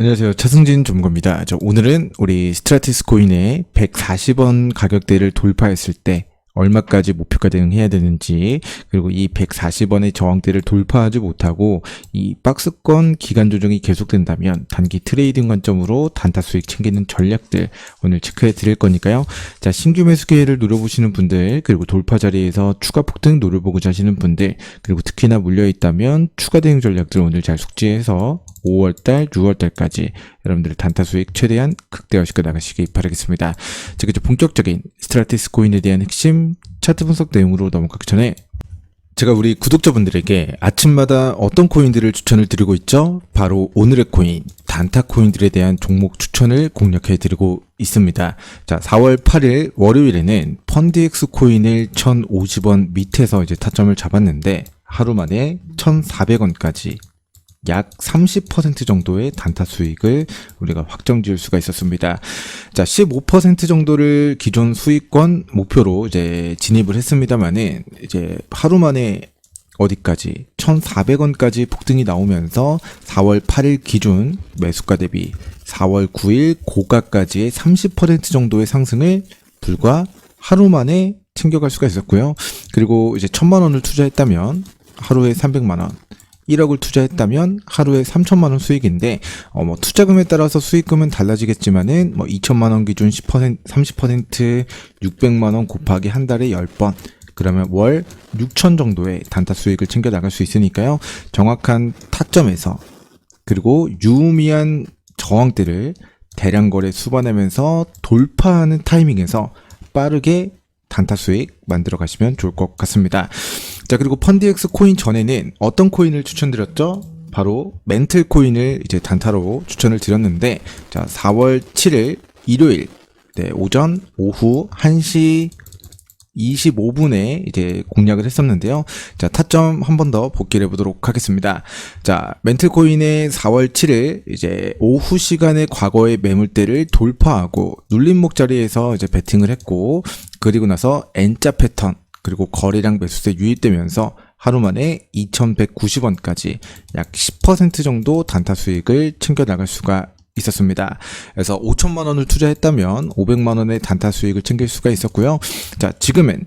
안녕하세요. 차승진 전문가입니다. 저 오늘은 우리 스트라티스 코인의 140원 가격대를 돌파했을 때 얼마까지 목표가 대응해야 되는지 그리고 이 140원의 저항대를 돌파하지 못하고 이 박스권 기간 조정이 계속된다면 단기 트레이딩 관점으로 단타 수익 챙기는 전략들 오늘 체크해 드릴 거니까요. 자, 신규 매수 기회를 노려보시는 분들 그리고 돌파 자리에서 추가 폭등 노려보고자 하시는 분들 그리고 특히나 물려 있다면 추가 대응 전략들 오늘 잘 숙지해서 5월달, 6월달까지 여러분들의 단타 수익 최대한 극대화시켜 나가시기 바라겠습니다. 자, 그죠 본격적인 스트라티스 코인에 대한 핵심 차트 분석 내용으로 넘어가기 전에 제가 우리 구독자분들에게 아침마다 어떤 코인들을 추천을 드리고 있죠? 바로 오늘의 코인, 단타 코인들에 대한 종목 추천을 공략해 드리고 있습니다. 자, 4월 8일 월요일에는 펀디엑스 코인을 1,050원 밑에서 이제 타점을 잡았는데 하루 만에 1,400원까지 약 30% 정도의 단타 수익을 우리가 확정 지을 수가 있었습니다. 자, 15% 정도를 기존 수익권 목표로 이제 진입을 했습니다만은 이제 하루 만에 어디까지 1,400원까지 폭등이 나오면서 4월 8일 기준 매수가 대비 4월 9일 고가까지의 30% 정도의 상승을 불과 하루 만에 챙겨갈 수가 있었고요. 그리고 이제 1,000만 원을 투자했다면 하루에 300만 원, 1억을 투자했다면 하루에 3천만 원 수익인데 어 뭐 투자금에 따라서 수익금은 달라지겠지만은 뭐 2천만 원 기준 10% 30% 600만 원 곱하기 한 달에 10번 그러면 월 6천 정도의 단타 수익을 챙겨 나갈 수 있으니까요. 정확한 타점에서 그리고 유의미한 저항대를 대량 거래 수반하면서 돌파하는 타이밍에서 빠르게 단타 수익 만들어 가시면 좋을 것 같습니다. 자, 그리고 펀디엑스 코인 전에는 어떤 코인을 추천드렸죠? 바로 멘틀 코인을 이제 단타로 추천을 드렸는데, 자, 4월 7일 일요일, 네, 오전, 오후 1시 25분에 이제 공략을 했었는데요. 자, 타점 한 번 더 복기를 해보도록 하겠습니다. 자, 멘틀코인의 4월 7일 이제 오후 시간에 과거의 매물대를 돌파하고 눌림목 자리에서 이제 베팅을 했고, 그리고 나서 N자 패턴, 그리고 거래량 매수세 유입되면서 하루 만에 2,190원까지 약 10% 정도 단타 수익을 챙겨 나갈 수가 있었습니다. 그래서 5천만 원을 투자했다면 500만 원의 단타 수익을 챙길 수가 있었고요. 자, 지금은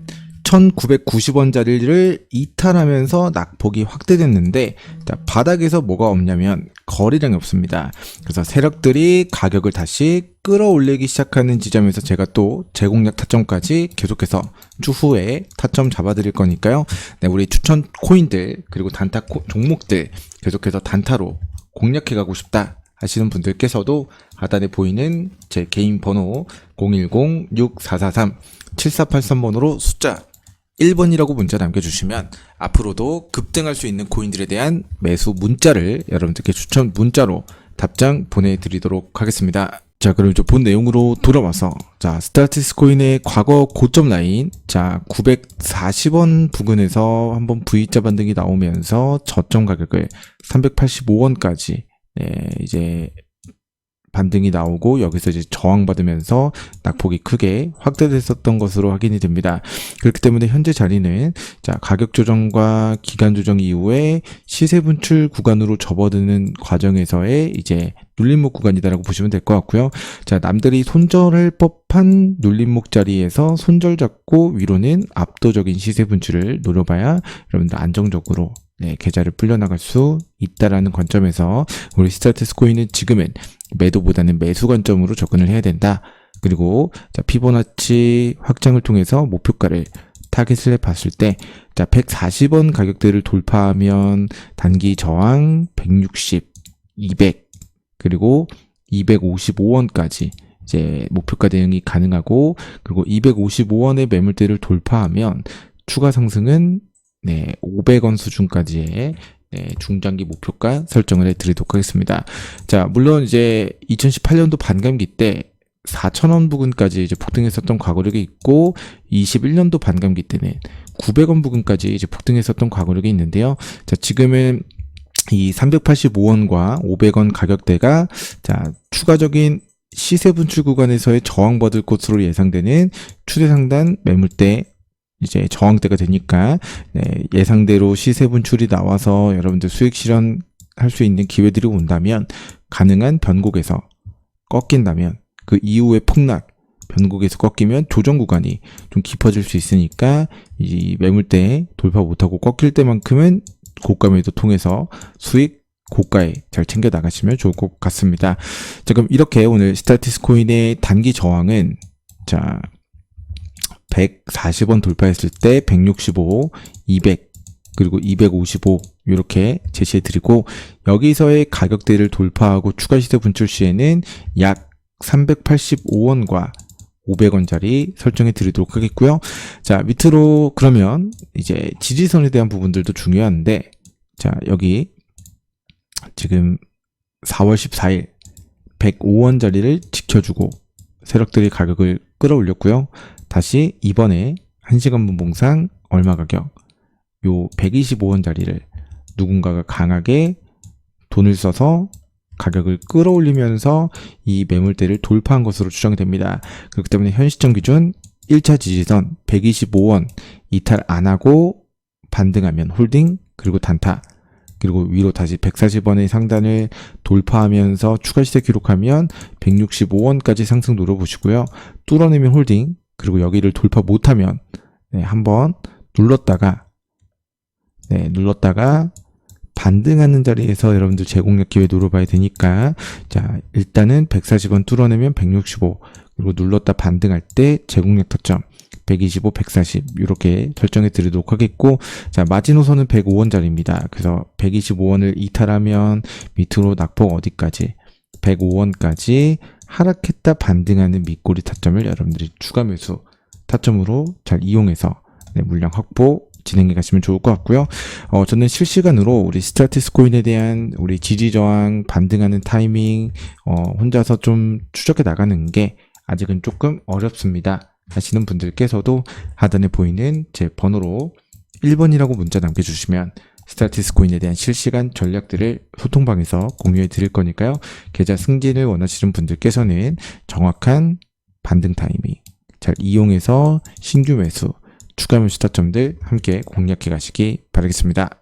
1990원짜리를 이탈하면서 낙폭이 확대됐는데 자, 바닥에서 뭐가 없냐면 거래량이 없습니다. 그래서 세력들이 가격을 다시 끌어올리기 시작하는 지점에서 제가 또 제공략 타점까지 계속해서 추후에 타점 잡아드릴 거니까요. 네, 우리 추천 코인들 그리고 단타 코, 종목들 계속해서 단타로 공략해 가고 싶다. 하시는 분들께서도 하단에 보이는 제 개인 번호 010-6443-7483번으로 숫자 1번이라고 문자 남겨주시면 앞으로도 급등할 수 있는 코인들에 대한 매수 문자를 여러분들께 추천 문자로 답장 보내드리도록 하겠습니다. 자, 그럼 이제 본 내용으로 돌아와서, 자, 스타티스 코인의 과거 고점 라인, 자, 940원 부근에서 한번 V자 반등이 나오면서 저점 가격을 385원까지 네, 이제 반등이 나오고 여기서 이제 저항받으면서 낙폭이 크게 확대됐었던 것으로 확인이 됩니다. 그렇기 때문에 현재 자리는 자 가격 조정과 기간 조정 이후에 시세 분출 구간으로 접어드는 과정에서의 이제 눌림목 구간이다라고 보시면 될 것 같고요. 자 남들이 손절할 법한 눌림목 자리에서 손절 잡고 위로는 압도적인 시세 분출을 노려봐야 여러분들 안정적으로 네, 계좌를 불려나갈 수 있다라는 관점에서 우리 스타트스 코인은 지금은 매도보다는 매수 관점으로 접근을 해야 된다. 그리고 자, 피보나치 확장을 통해서 목표가를 타겟을 봤을 때, 자, 140원 가격대를 돌파하면 단기 저항 160, 200, 그리고 255원까지 이제 목표가 대응이 가능하고, 그리고 255원의 매물대를 돌파하면 추가 상승은 네, 500원 수준까지의 네, 중장기 목표가 설정을 해드리도록 하겠습니다. 자, 물론 이제 2018년도 반감기 때 4,000원 부근까지 이제 폭등했었던 과거력이 있고 21년도 반감기 때는 900원 부근까지 이제 폭등했었던 과거력이 있는데요. 자, 지금은 이 385원과 500원 가격대가 자, 추가적인 시세 분출 구간에서의 저항받을 곳으로 예상되는 추세 상단 매물대 이제 저항대가 되니까 네, 예상대로 시세 분출이 나와서 여러분들 수익 실현 할 수 있는 기회들이 온다면 가능한 변곡에서 꺾인다면 그 이후의 폭락 변곡에서 꺾이면 조정 구간이 좀 깊어질 수 있으니까 이 매물대 돌파 못하고 꺾일 때만큼은 고가 매도 통해서 수익 고가에 잘 챙겨 나가시면 좋을 것 같습니다. 자, 그럼 이렇게 오늘 스타티스 코인의 단기 저항은 자 140원 돌파했을 때 165, 200 그리고 255 이렇게 제시해 드리고 여기서의 가격대를 돌파하고 추가 시세 분출 시에는 약 385원과 500원짜리 설정해 드리도록 하겠고요. 자, 밑으로 그러면 이제 지지선에 대한 부분들도 중요한데 자, 여기 지금 4월 14일 105원짜리를 지켜주고 세력들이 가격을 끌어올렸고요. 다시 이번에 1시간 분봉상 얼마 가격 요 125원짜리를 누군가가 강하게 돈을 써서 가격을 끌어올리면서 이 매물대를 돌파한 것으로 추정이 됩니다. 그렇기 때문에 현 시점 기준 1차 지지선 125원 이탈 안 하고 반등하면 홀딩 그리고 단타 그리고 위로 다시 140원의 상단을 돌파하면서 추가 시세 기록하면 165원까지 상승 노려보시고요. 뚫어내면 홀딩 그리고 여기를 돌파 못하면 네, 한번 눌렀다가 네, 눌렀다가 반등하는 자리에서 여러분들 제공력 기회 노려봐야 되니까 자 일단은 140원 뚫어내면 165 그리고 눌렀다 반등할 때 제공력 타점 125, 140 이렇게 설정해 드리도록 하겠고 자 마지노선은 105원짜리입니다. 그래서 125원을 이탈하면 밑으로 낙폭 어디까지 105원까지 하락했다 반등하는 밑꼬리 타점을 여러분들이 추가 매수 타점으로 잘 이용해서 네, 물량 확보 진행해 가시면 좋을 것 같고요. 어, 저는 실시간으로 우리 스타티스 코인에 대한 우리 지지 저항 반등하는 타이밍 어, 혼자서 좀 추적해 나가는 게 아직은 조금 어렵습니다. 하시는 분들께서도 하단에 보이는 제 번호로 1번이라고 문자 남겨주시면 스타티스 코인에 대한 실시간 전략들을 소통방에서 공유해 드릴 거니까요. 계좌 승진을 원하시는 분들께서는 정확한 반등 타이밍 잘 이용해서 신규 매수 추가 매수 타점들 함께 공략해 가시기 바라겠습니다.